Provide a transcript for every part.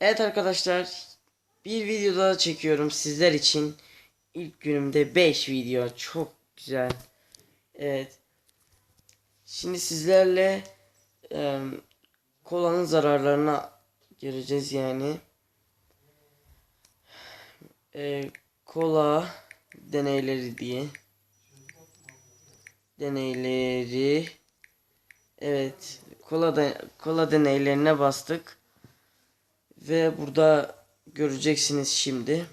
Evet arkadaşlar bir video daha çekiyorum sizler için. İlk günümde 5 video çok güzel. Evet. Şimdi sizlerle e, kolanın zararlarına gireceğiz yani. E, kola deneyleri diye. Deneyleri. Evet. Kola da, kola deneylerine bastık. Ve burada göreceksiniz şimdi.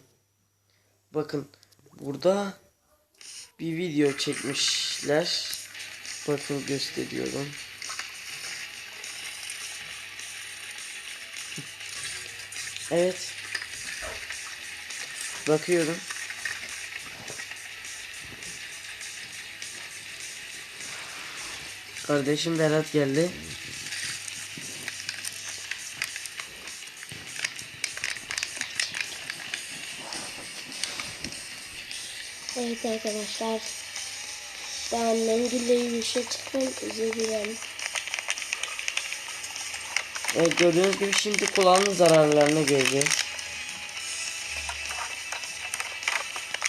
Bakın burada bir video çekmişler. Bakın gösteriyorum. Evet. Bakıyorum. Kardeşim Berat geldi. Evet arkadaşlar. Ben mendille yürüyüşe. Özür dilerim. Evet gördüğünüz gibi şimdi kulağının zararlarını göreceğiz.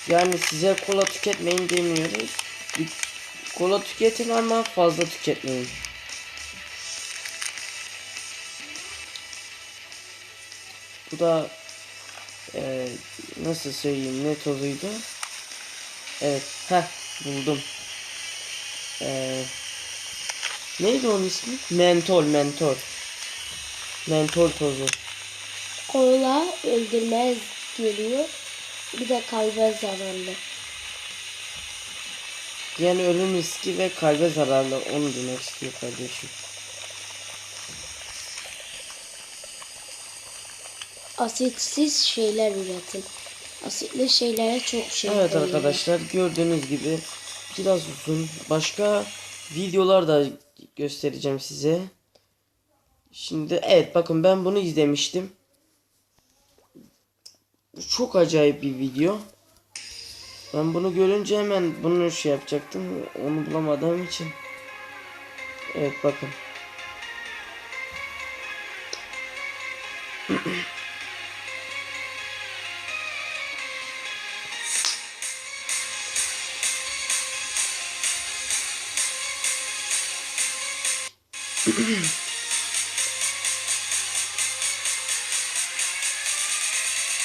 Yani size kola tüketmeyin demiyoruz. Kola tüketin ama fazla tüketmeyin. Bu da e, nasıl söyleyeyim ne tozuydu? Evet, ha buldum. E, neydi onun ismi? Mentol, mentol. Mentol tozu. Kola öldürmez geliyor. Bir de kalbe zararlı. Yani ölüm riski ve kalbe zararlı onu demek istiyor kardeşim. Asitsiz şeyler üretin. Asitli şeylere çok şey Evet koyuyorlar. arkadaşlar gördüğünüz gibi biraz uzun. Başka videolar da göstereceğim size. Şimdi evet bakın ben bunu izlemiştim. Çok acayip bir video. Ben bunu görünce hemen bunu şey yapacaktım. Onu bulamadığım için. Evet bakın.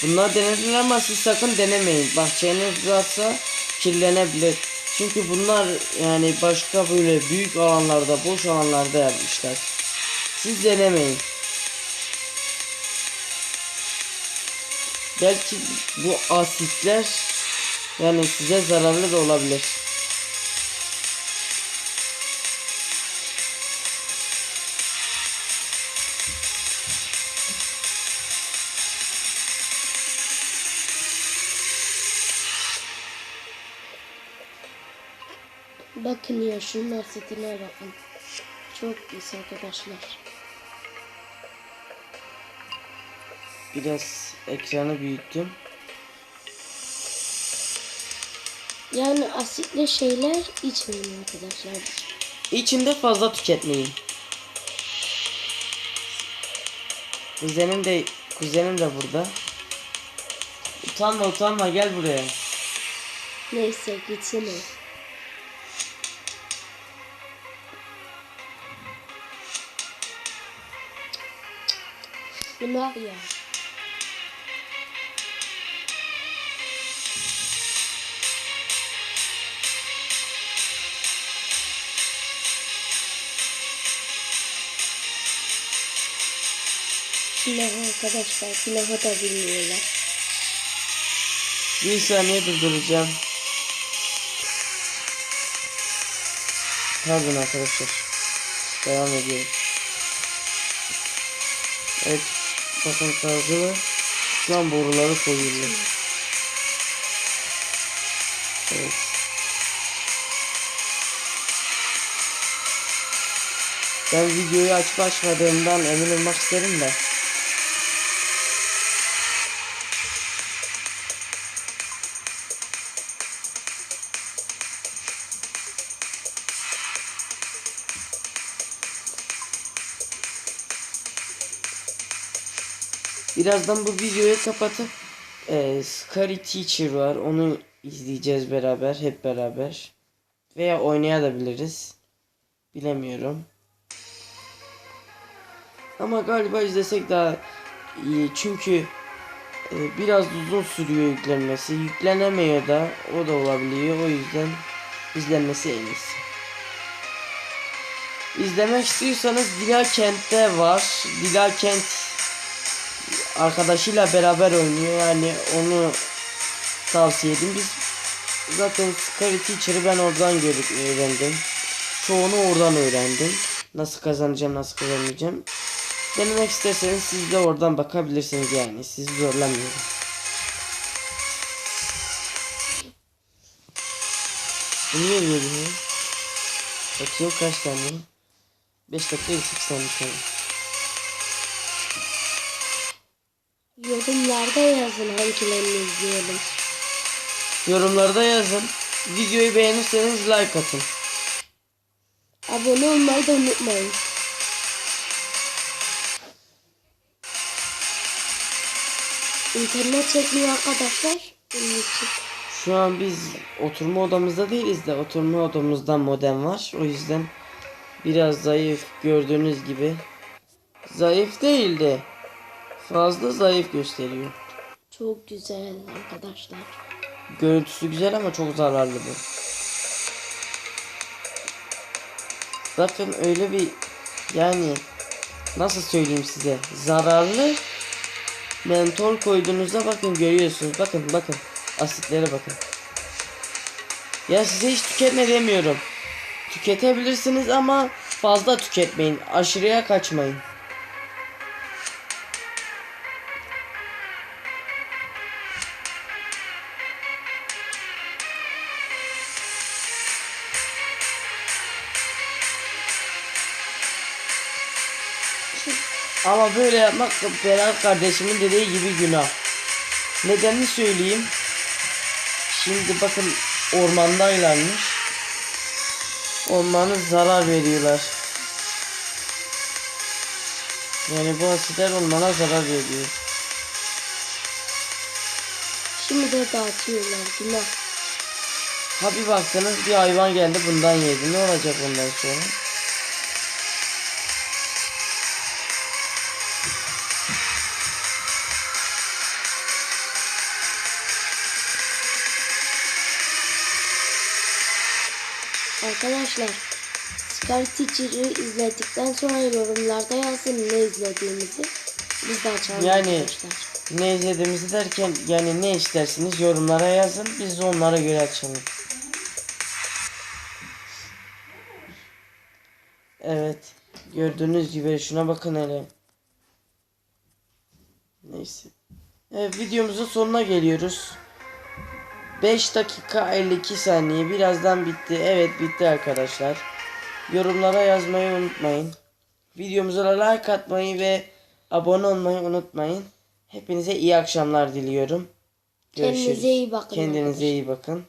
Bunlar denediler ama siz sakın denemeyin. Bahçeniz varsa kirlenebilir. Çünkü bunlar yani başka böyle büyük alanlarda, boş alanlarda yapmışlar. Siz denemeyin. Belki bu asitler yani size zararlı da olabilir. Bakın ya şunun asitine bakın. Çok pis arkadaşlar. Biraz ekranı büyüttüm. Yani asitli şeyler içmeyin arkadaşlar. İçinde fazla tüketmeyin. Kuzenim de kuzenim de burada. Utanma utanma gel buraya. Neyse gitsin Günah ya. Günah arkadaşlar. Günahı da bilmiyorlar. Bir saniye durduracağım. Pardon arkadaşlar. Devam ediyoruz. Evet. Bakın kazılı. Şu an boruları koyuyorlar. Evet. Ben videoyu açıp açmadığımdan emin olmak isterim de. Birazdan bu videoyu kapatıp e, Scary Teacher var. Onu izleyeceğiz beraber. Hep beraber. Veya oynayabiliriz. Bilemiyorum. Ama galiba izlesek daha iyi. Çünkü e, biraz uzun sürüyor yüklenmesi. Yüklenemiyor da o da olabiliyor. O yüzden izlenmesi en iyisi. İzlemek istiyorsanız Dila Kent'te var. Dila Kent arkadaşıyla beraber oynuyor. Yani onu tavsiye edin. Biz zaten Scary Teacher'ı ben oradan görüp öğrendim. Çoğunu oradan öğrendim. Nasıl kazanacağım, nasıl kazanacağım. Denemek isterseniz siz de oradan bakabilirsiniz yani. Sizi zorlamıyorum. Niye böyle? Bakayım kaç tane? 5 dakika 48 saniye Yorumlarda yazın hangilerini izleyelim. Yorumlarda yazın. Videoyu beğenirseniz like atın. Abone olmayı da unutmayın. İnternet çekmiyor arkadaşlar. Şu an biz oturma odamızda değiliz de oturma odamızda modem var. O yüzden biraz zayıf gördüğünüz gibi. Zayıf değil de fazla zayıf gösteriyor. Çok güzel arkadaşlar. Görüntüsü güzel ama çok zararlı bu. Bakın öyle bir yani nasıl söyleyeyim size zararlı mentol koyduğunuzda bakın görüyorsunuz bakın bakın asitlere bakın. Ya size hiç tüketme demiyorum. Tüketebilirsiniz ama fazla tüketmeyin. Aşırıya kaçmayın. Ama böyle yapmak Berat kardeşimin dediği gibi günah. Nedenini söyleyeyim. Şimdi bakın ormandaylarmış. Ormana zarar veriyorlar. Yani bu asitler ormana zarar veriyor. Şimdi de dağıtıyorlar. Günah. Ha bir baktınız bir hayvan geldi bundan yedi. Ne olacak ondan sonra? Arkadaşlar Sky Teacher'ı izledikten sonra yorumlarda yazın ne izlediğimizi. Biz de açalım Yani- arkadaşlar. Ne izlediğimizi derken yani ne istersiniz yorumlara yazın. Biz de onlara göre açalım. Evet. Gördüğünüz gibi şuna bakın hele. Neyse. Evet videomuzun sonuna geliyoruz. 5 dakika 52 saniye. Birazdan bitti. Evet bitti arkadaşlar. Yorumlara yazmayı unutmayın. Videomuza like atmayı ve abone olmayı unutmayın. Hepinize iyi akşamlar diliyorum. Kendinize iyi bakın Kendinize arkadaşlar. iyi bakın.